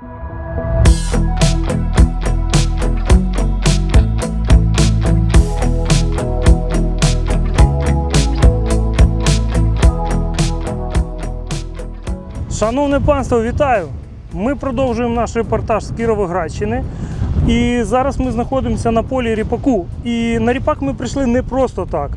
Шановне панство, вітаю! Ми продовжуємо наш репортаж з Кіровоградщини. І зараз ми знаходимося на полі ріпаку. І на ріпак ми прийшли не просто так.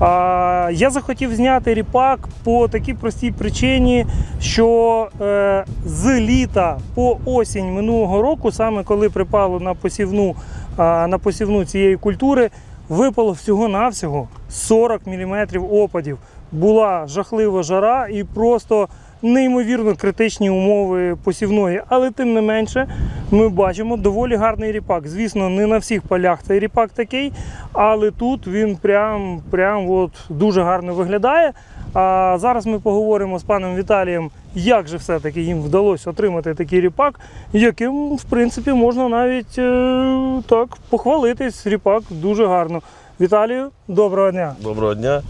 Я захотів зняти ріпак по такій простій причині, що е, з літа по осінь минулого року, саме коли припало на посівну, на посівну цієї культури, випало всього-навсього 40 мм опадів. Була жахлива жара і просто неймовірно критичні умови посівної. Але тим не менше, ми бачимо доволі гарний ріпак. Звісно, не на всіх полях цей ріпак такий, але тут він прям, прям от дуже гарно виглядає. А зараз ми поговоримо з паном Віталієм, як же все-таки їм вдалося отримати такий ріпак, яким, в принципі, можна навіть е, так похвалитись. Ріпак дуже гарно. Віталію, доброго дня. Доброго дня.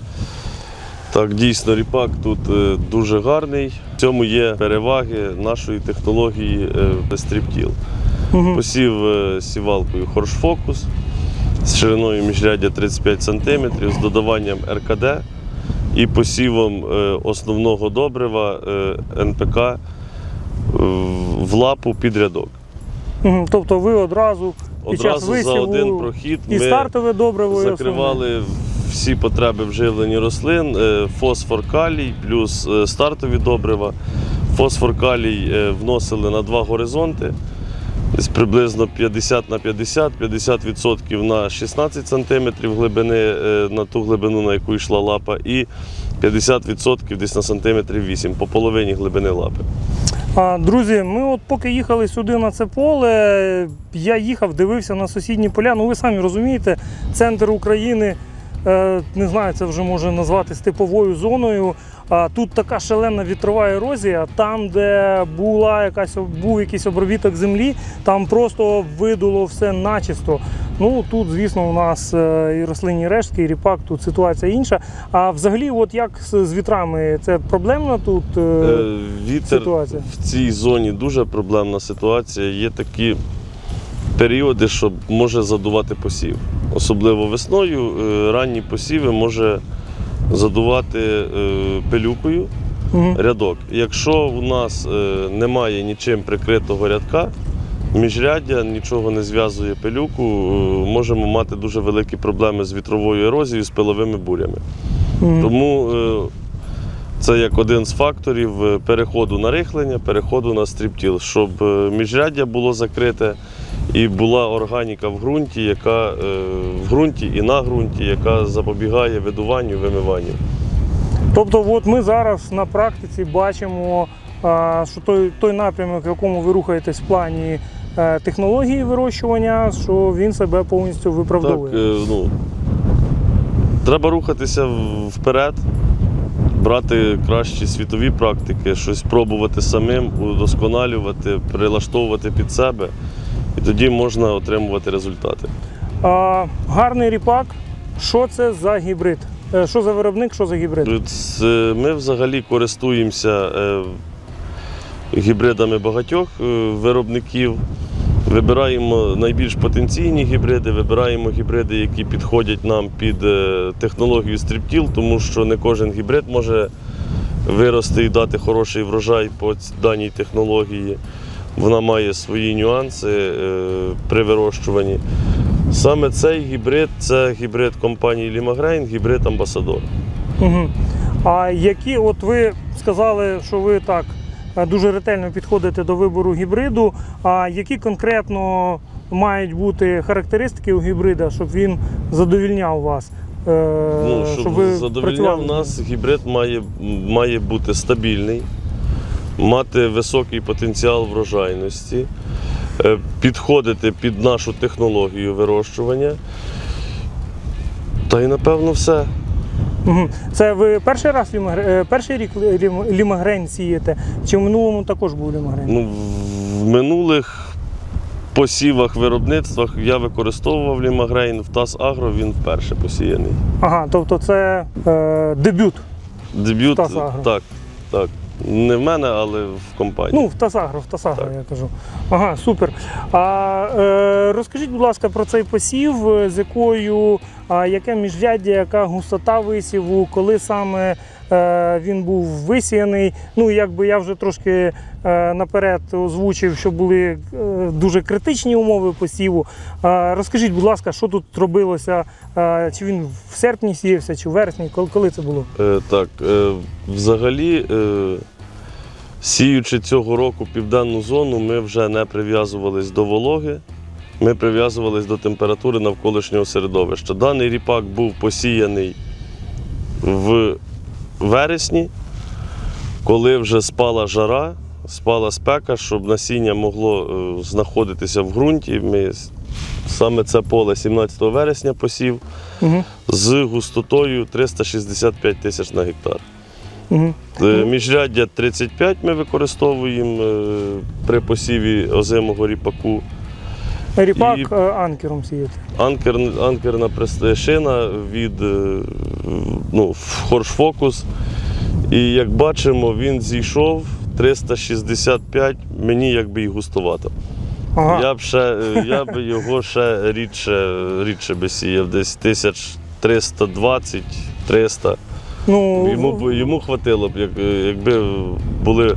Так, дійсно, ріпак тут е, дуже гарний. В цьому є переваги нашої технології е, стріптіл. Мгм. Посів е, сівалкою Хоршфокус з шириною міжряддя 35 см, з додаванням РКД і посівом основного добрива НПК в лапу під рядок. Мгм. Тобто ви одразу під час Одразу за один прохід і стартове добриво, і закривали всі потреби вживлення рослин, е, фосфор калій, плюс е, стартові добрива. Фосфор калій е, вносили на два горизонти. Десь приблизно 50 на 50, 50% на 16 см глибини, на ту глибину, на яку йшла лапа, і 50% десь на сантиметрів 8, по половині глибини лапи. Друзі, ми от поки їхали сюди на це поле, я їхав, дивився на сусідні поля. Ну ви самі розумієте, центр України, не знаю, це вже може назвати типовою зоною. А тут така шалена вітрова ерозія. Там, де була якась був якийсь обробіток землі, там просто видуло все начисто. Ну тут, звісно, у нас е, і рослинні рештки, і ріпак, тут ситуація інша. А взагалі, от як з, вітрами, це проблемно тут? е, Е, Вітер ситуація? в цій зоні дуже проблемна ситуація. Є такі періоди, що може задувати посів. Особливо весною е, ранні посіви може задувати е, пилюкою рядок. Якщо у нас е, немає нічим прикритого рядка, міжряддя нічого не зв'язує пилюку, можемо мати дуже великі проблеми з вітровою ерозією, з пиловими бурями. Тому це як один з факторів переходу на рихлення, переходу на стріптіл, щоб міжряддя було закрите і була органіка в ґрунті, яка е, в ґрунті і на ґрунті, яка запобігає видуванню, вимиванню. Тобто, от ми зараз на практиці бачимо, що той, той напрямок, в якому ви рухаєтесь в плані е, технології вирощування, що він себе повністю виправдовує. е, ну, треба рухатися вперед, брати кращі світові практики, щось пробувати самим, удосконалювати, прилаштовувати під себе. Тоді можна отримувати результати. А, гарний ріпак. Що це за гібрид? Е, Що за виробник, що за гібрид? Е, Ми взагалі користуємося е, гібридами багатьох виробників. Вибираємо найбільш потенційні гібриди, вибираємо гібриди, які підходять нам під технологію стріптіл, тому що не кожен гібрид може вирости і дати хороший врожай по даній технології. Вона має свої нюанси е, при вирощуванні. Саме цей гібрид це гібрид компанії Лімагрейн, гібрид Амбасадор. Угу. А які, от ви сказали, що ви так е, дуже ретельно підходите до вибору гібриду. А які конкретно мають бути характеристики у гібрида, щоб він задовільняв вас? Е, Ну, щоб, ви задовольняв працювали нас, гібрид має, має бути стабільний, мати високий потенціал врожайності, е, підходити під нашу технологію вирощування. Та й напевно все. Це ви перший раз е, перший рік лім- лімагрень сієте? Чи в минулому також був лімагрень? Ну, в минулих посівах виробництвах я використовував лімагрейн в ТАС Агро, він вперше посіяний. Ага, тобто це е, дебют. Дебют, «ТАС Агро». так, так. Не в мене, але в компанії. Ну, в Тасагро, в Тасагро, я кажу. Ага, супер. А е, розкажіть, будь ласка, про цей посів, е, з якою, а, яке міжряддя, яка густота висіву, коли саме він був висіяний. Ну, якби я вже трошки е, наперед озвучив, що були е, дуже критичні умови посіву. Розкажіть, будь ласка, що тут робилося? Е, чи він в серпні сіявся, чи в вересні? Коли, це було? Е, так, е, взагалі, е, сіючи цього року південну зону, ми вже не прив'язувались до вологи, ми прив'язувались до температури навколишнього середовища. Даний ріпак був посіяний в вересні, коли вже спала жара, спала спека, щоб насіння могло е, знаходитися в ґрунті. Ми саме це поле 17 вересня посів Угу. з густотою 365 тисяч на гектар. Угу. Міжряддя 35 ми використовуємо е, при посіві озимого ріпаку. Ріпак І- е, анкером сіяти. Анкер, анкерна шина від е, ну, Хоршфокус. І як бачимо, він зійшов 365, мені якби і густовато. Ага. Я б ще е, я б його ще рідше, рідше би сіяв, десь 1320-300. Ну, Йому, б- йому хватило б, якби були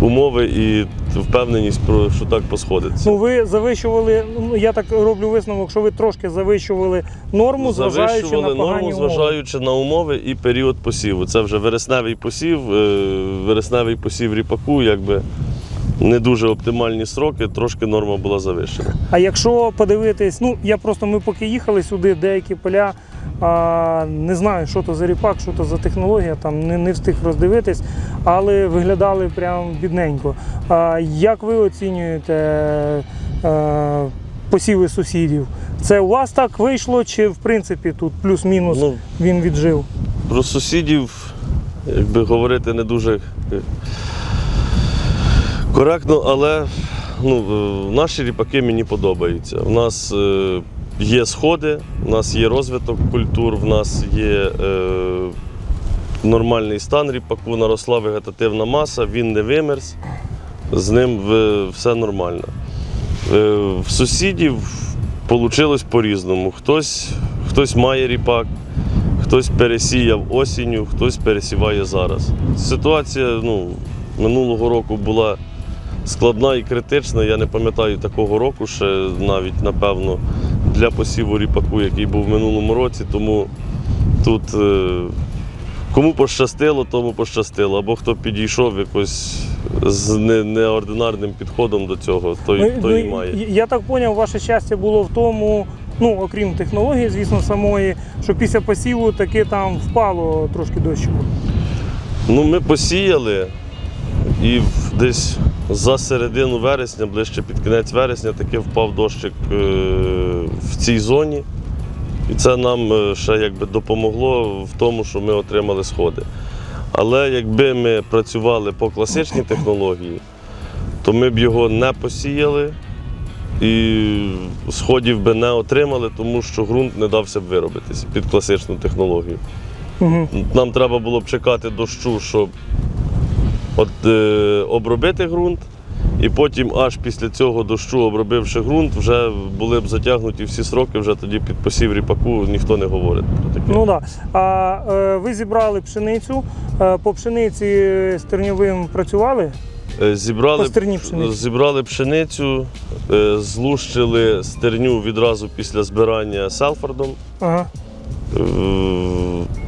умови і впевненість, про, що так посходиться. Ну, ви завищували, ну я так роблю висновок, що ви трошки завищували норму, зважаючи на Завищували погані норму, умови. зважаючи на умови і період посіву. Це вже вересневий посів, е, вересневий посів ріпаку, якби не дуже оптимальні сроки, трошки норма була завищена. А якщо подивитись, ну я просто ми поки їхали сюди, деякі поля, а, не знаю, що то за ріпак, що то за технологія, там не, не встиг роздивитись, але виглядали прям бідненько. А, як ви оцінюєте е, посіви сусідів? Це у вас так вийшло, чи в принципі тут плюс-мінус Ну, він віджив? Про сусідів, якби говорити, не дуже е, коректно, але ну, е, наші ріпаки мені подобаються. У нас є сходи, у нас є розвиток культур, в нас є е, нормальний стан ріпаку, наросла вегетативна маса, він не вимерз, з ним все нормально. Е, в сусідів вийшло по-різному. Хтось, хтось має ріпак, Хтось пересіяв осінню, хтось пересіває зараз. Ситуація ну, минулого року була складна і критична. Я не пам'ятаю такого року ще навіть, напевно, для посіву ріпаку, який був в минулому році. Тому тут е, кому пощастило, тому пощастило. Або хто підійшов якось з неординарним підходом до цього, той, той і має. я- Я так зрозумів, ваше щастя було в тому, ну окрім технології, звісно, самої, що після посіву таки там впало трошки дощику. Ну, ми посіяли і десь за середину вересня, ближче під кінець вересня, таки впав дощик е, в цій зоні. І це нам е, ще якби допомогло в тому, що ми отримали сходи. Але якби ми працювали по класичній технології, то ми б його не посіяли і сходів би не отримали, тому що ґрунт не дався б виробитись під класичну технологію. Угу. Нам треба було б чекати дощу, щоб от, е, обробити ґрунт, і потім аж після цього дощу, обробивши ґрунт, вже були б затягнуті всі сроки, вже тоді під посів ріпаку ніхто не говорить про таке. Ну так. Да. А е, ви зібрали пшеницю. Е, по пшениці стерньовим працювали? Е, Зібрали, по стерні пшениці. зібрали пшеницю, е, злущили стерню відразу після збирання селфордом. Ага. Е,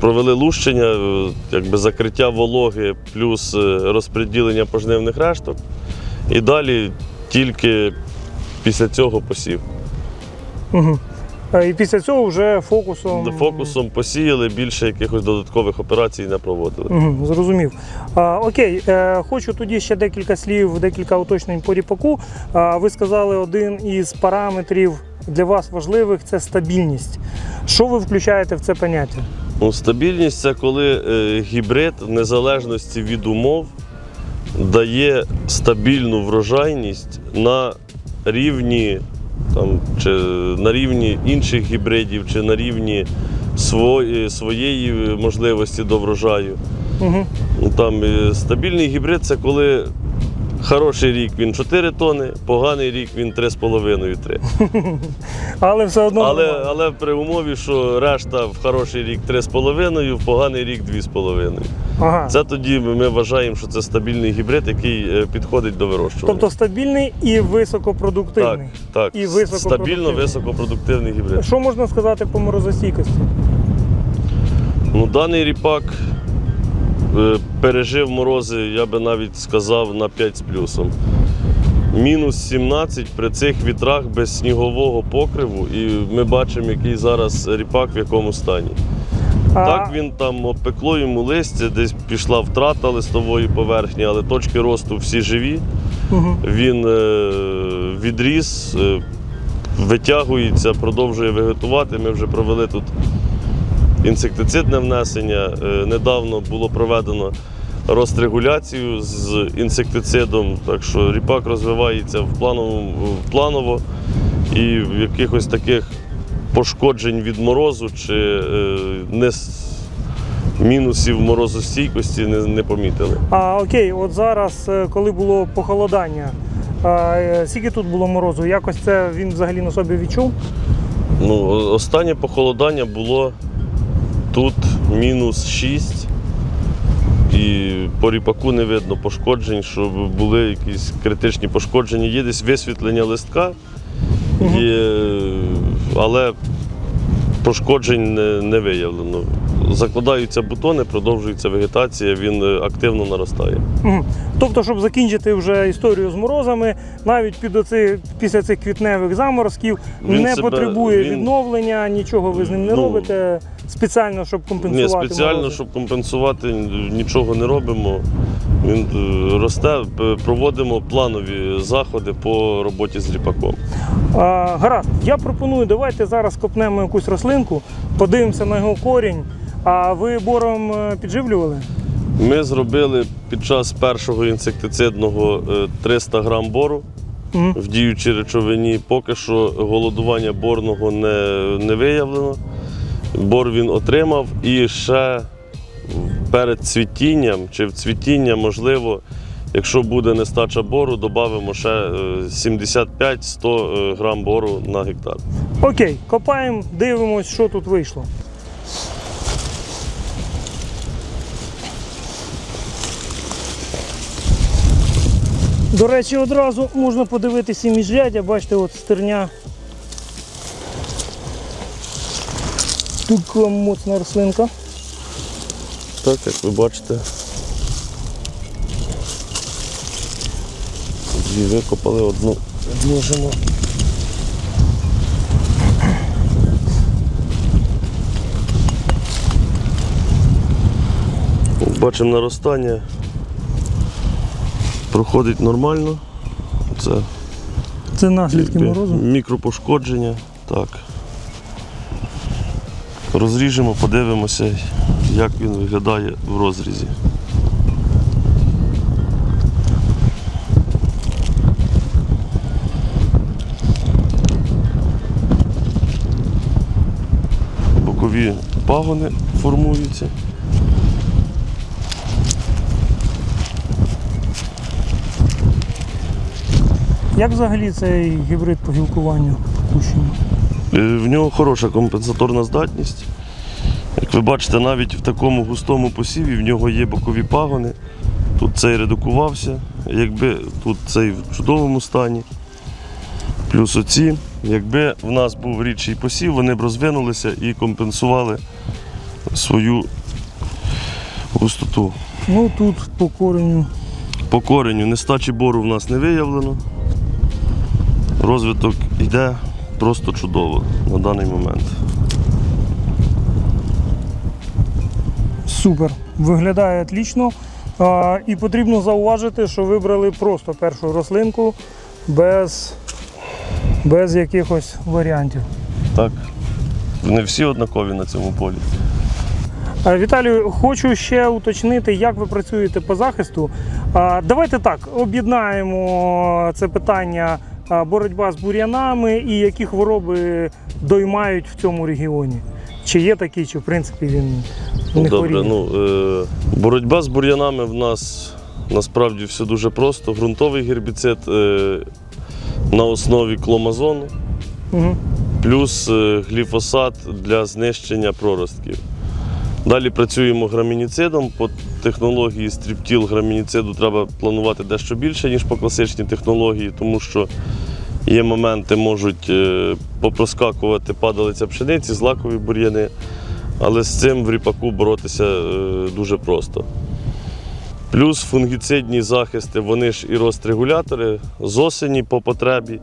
Провели лущення, е, якби закриття вологи плюс е, розподілення пожнивних решток. І далі тільки після цього посів. Угу. І після цього вже фокусом. Фокусом посіяли, більше якихось додаткових операцій не проводили. Угу, зрозумів. А, окей, е, хочу тоді ще декілька слів, декілька уточнень по ріпаку. А, ви сказали, один із параметрів для вас важливих це стабільність. Що ви включаєте в це поняття? Ну, стабільність це коли е, гібрид, в незалежності від умов, дає стабільну врожайність на рівні, там, чи на рівні інших гібридів, чи на рівні свої, своєї можливості до врожаю. Угу. Ну, Там е, стабільний гібрид це коли хороший рік він 4 тони, поганий рік він 3,5-3. Але все одно. Але, нормально. але при умові, що решта в хороший рік 3,5, в поганий рік 2,5. Ага. Це тоді ми вважаємо, що це стабільний гібрид, який е, підходить до вирощування. Тобто стабільний і високопродуктивний. так. І високопродуктивний. Стабільно високопродуктивний гібрид. Що можна сказати по морозостійкості? Ну, даний ріпак пережив морози, я би навіть сказав, на 5 з плюсом. Мінус 17 при цих вітрах без снігового покриву, і ми бачимо, який зараз ріпак в якому стані. А, Так він там обпекло йому листя, десь пішла втрата листової поверхні, але точки росту всі живі. Мгм. Він е, відріс, е, витягується, продовжує вегетувати. Ми вже провели тут інсектицидне внесення. Е, недавно було проведено розрегуляцію з інсектицидом, так що ріпак розвивається в плановому, планово і в якихось таких пошкоджень від морозу чи е, не, мінусів морозостійкості не, не помітили. А окей, от зараз, е, коли було похолодання, а, скільки тут було морозу? Якось це він взагалі на собі відчув? Ну, останнє похолодання було тут мінус 6. І по ріпаку не видно пошкоджень, щоб були якісь критичні пошкодження. Є десь висвітлення листка, є, але пошкоджень не, не виявлено. Закладаються бутони, продовжується вегетація, він активно наростає. Тобто, щоб закінчити вже історію з морозами, навіть під оці, після цих квітневих заморозків Він не себе- потребує він- нічого, нічого ви з ним не Ну, робите спеціально, щоб Ні, компенсувати. спеціально, морози. щоб компенсувати, нічого не робимо. Він е, росте, проводимо планові заходи по роботі з ріпаком. А, гаразд, я пропоную, давайте зараз копнемо якусь рослинку, подивимося на його корінь. А ви бором е, підживлювали? Ми зробили під час першого інсектицидного е, 300 грам бору в діючій речовині. Поки що голодування борного не, не виявлено. Бор він отримав і ще перед цвітінням чи в цвітіння, можливо, якщо буде нестача бору, додамо ще е, 75-100 е, грам бору на гектар. Окей, копаємо, дивимось, що тут вийшло. До речі, одразу можна подивитися міжряддя, бачите, от стерня. Така моцна рослинка. Так, як ви бачите. Дві викопали, одну відложимо. Бачимо наростання. Проходить нормально. Це Це наслідки морозу. мікропошкодження. Так. Розріжемо, подивимося, як він виглядає в розрізі. Бокові пагони формуються. Як взагалі цей гібрид по гілкуванню пущено? Е, В нього хороша компенсаторна здатність. Як ви бачите, навіть в такому густому посіві в нього є бокові пагони. Тут цей редукувався, якби тут цей в чудовому стані. Плюс оці, якби в нас був рідший посів, вони б розвинулися і компенсували свою густоту. Ну тут по кореню. По кореню нестачі бору в нас не виявлено. Розвиток йде просто чудово на даний момент. Супер. Виглядає отлично. А, і потрібно зауважити, що вибрали просто першу рослинку без, без якихось варіантів. Так. Вони всі однакові на цьому полі. Віталію, хочу ще уточнити, як ви працюєте по захисту. Давайте так, об'єднаємо це питання боротьба з бур'янами і які хвороби доймають в цьому регіоні. Чи є такі, чи в принципі він Ну, Не добре, хворіє. ну, е, боротьба з бур'янами в нас насправді все дуже просто. Ґрунтовий гербіцид е, на основі кломазону, Угу. плюс е, гліфосат для знищення проростків. Далі працюємо грамініцидом. По технології стріптіл грамініциду треба планувати дещо більше, ніж по класичній технології, тому що є моменти, можуть е, попроскакувати падалиця пшениці, злакові бур'яни. Але з цим в ріпаку боротися е, дуже просто. Плюс фунгіцидні захисти, вони ж і рострегулятори з осені по потребі.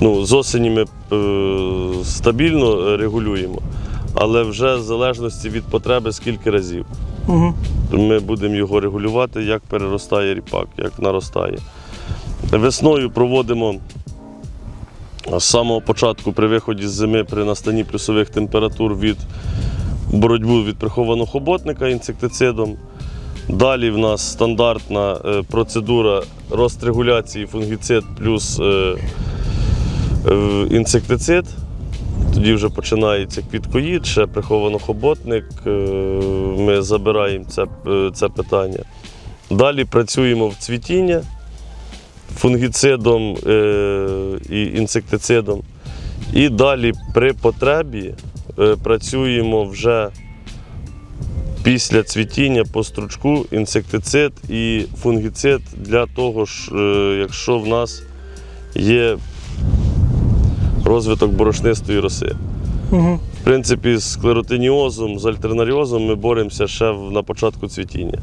Ну, з осені ми е, стабільно регулюємо, але вже в залежності від потреби скільки разів. Угу. Ми будемо його регулювати, як переростає ріпак, як наростає. Весною проводимо з самого початку при виході з зими при настанні плюсових температур від боротьбу від прихованого хоботника інсектицидом. Далі в нас стандартна е, процедура розтрегуляції фунгіцид плюс е, е, інсектицид. Тоді вже починається квіткоїд, ще приховано-хоботник. е, Ми забираємо це, е, це питання. Далі працюємо в цвітіння фунгіцидом е, і інсектицидом. І далі при потребі працюємо вже після цвітіння по стручку інсектицид і фунгіцид для того, якщо в нас є розвиток борошнистої роси. Угу. В принципі, з склеротиніозом, з альтернаріозом ми боремося ще на початку цвітіння.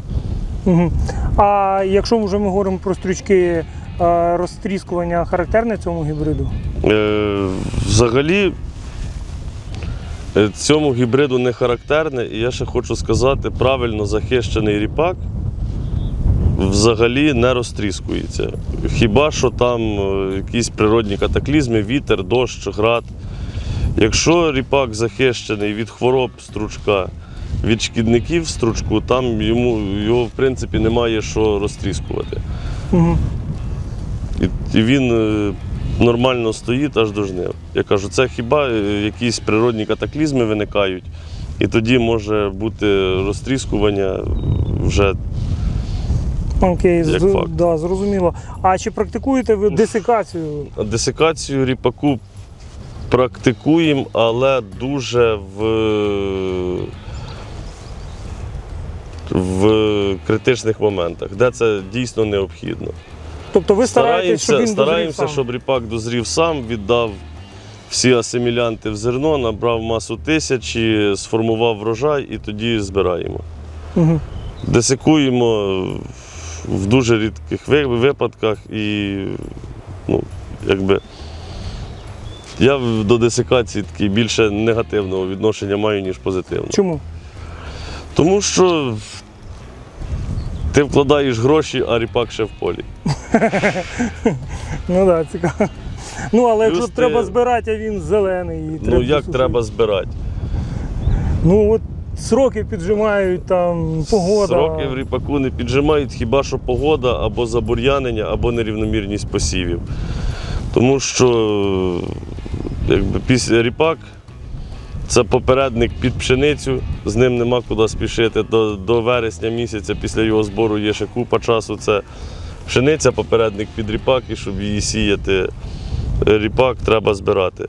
Угу. А якщо вже ми говоримо про стрючки, е, розтріскування характерне цьому гібриду? Е, взагалі, е, цьому гібриду не характерне, і я ще хочу сказати, правильно захищений ріпак взагалі не розтріскується. Хіба що там е, якісь природні катаклізми, вітер, дощ, град. Якщо ріпак захищений від хвороб стручка, від шкідників стручку, там йому його в принципі немає що розтріскувати. Угу. І, і він е, нормально стоїть аж до жнив. Я кажу, це хіба е, якісь природні катаклізми виникають, і тоді може бути розтріскування вже Окей, Як з- факт. да, зрозуміло. А чи практикуєте ви десикацію? десикацію ріпаку практикуємо, але дуже в, в критичних моментах, де це дійсно необхідно. Тобто ви стараєтесь, щоб він стараємося, дозрів сам? щоб ріпак дозрів сам, віддав всі асимілянти в зерно, набрав масу тисячі, сформував врожай і тоді збираємо. Угу. Десикуємо в дуже рідких випадках і ну, якби. Я до десикації такий більше негативного відношення маю, ніж позитивного. Чому? Тому що ти вкладаєш гроші, а ріпак ще в полі. Ну так, да, цікаво. Ну, але якщо ти- треба збирати, а він зелений. І Ну як треба збирати? Ну от сроки піджимають, там погода. Сроки в ріпаку не піджимають хіба що погода або забур'янення, або нерівномірність посівів. Тому що якби, після ріпак це попередник під пшеницю, з ним нема куди спішити. До, до вересня місяця після його збору є ще купа часу. Це пшениця, попередник під ріпак, і щоб її сіяти, ріпак треба збирати.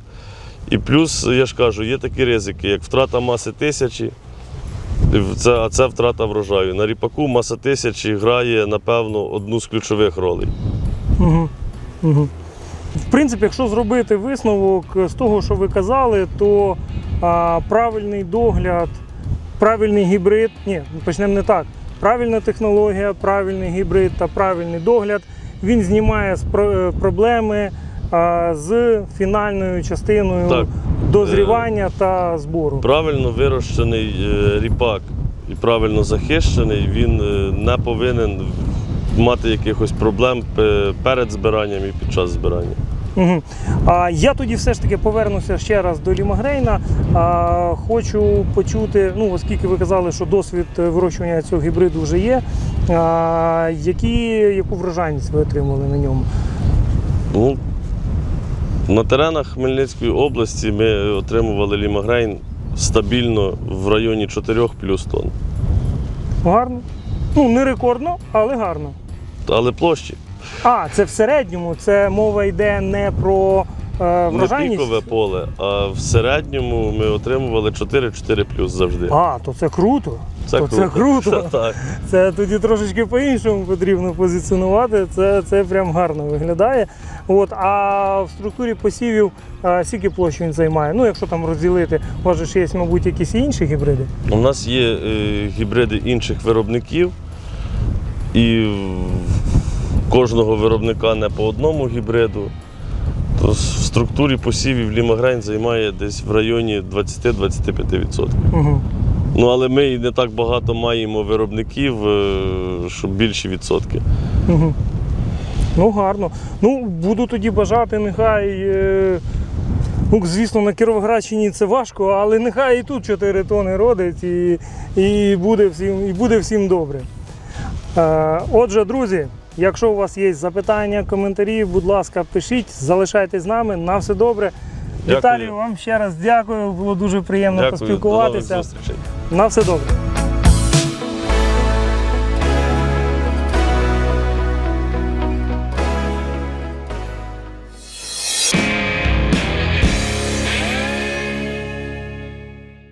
І плюс, я ж кажу, є такі ризики, як втрата маси тисячі. Це, це втрата врожаю. На ріпаку маса тисячі грає, напевно, одну з ключових ролей. Угу. Угу. В принципі, якщо зробити висновок з того, що ви казали, то а, правильний догляд, правильний гібрид, ні, почнемо не так. Правильна технологія, правильний гібрид та правильний догляд, він знімає спро- е, проблеми з фінальною частиною Так. дозрівання та збору. Правильно вирощений е, ріпак і правильно захищений, він е, не повинен мати якихось проблем перед збиранням і під час збирання. Угу. А я тоді все ж таки повернуся ще раз до Лімагрейна. А, хочу почути, ну оскільки ви казали, що досвід вирощування цього гібриду вже є. А, які, яку врожайність ви отримали на ньому? Ну, на теренах Хмельницької області ми отримували лімагрейн стабільно в районі 4 плюс тонн. Гарно. Ну, не рекордно, але гарно. Але площі А, це в середньому, це мова йде не про не врожайність. пікове поле, а в середньому ми отримували 4-4 плюс завжди. А, то це круто. Це то круто. це круто. Так. Це тоді трошечки по-іншому потрібно позиціонувати. Це, це прям гарно виглядає. От, а в структурі посівів а, скільки площ він займає? Ну, якщо там розділити, у вас же є, мабуть, якісь інші гібриди. У нас є е, гібриди інших виробників, і в кожного виробника не по одному гібриду. То в структурі посівів лімагрень займає десь в районі 20-25%. Угу. Ну, але ми і не так багато маємо виробників, е, щоб більші відсотки. Угу. Ну, гарно. Ну, буду тоді бажати, нехай. Е... Ну, звісно, на Кіровоградщині це важко, але нехай і тут 4 тони родить і, і, буде, всім, і буде всім добре. Е, отже, друзі, якщо у вас є запитання, коментарі, будь ласка, пишіть, залишайтесь з нами. На все добре. Дякую. Віталію, вам ще раз дякую. Було дуже приємно Дякую, до нових поспілкуватися. зустрічей. На все добре.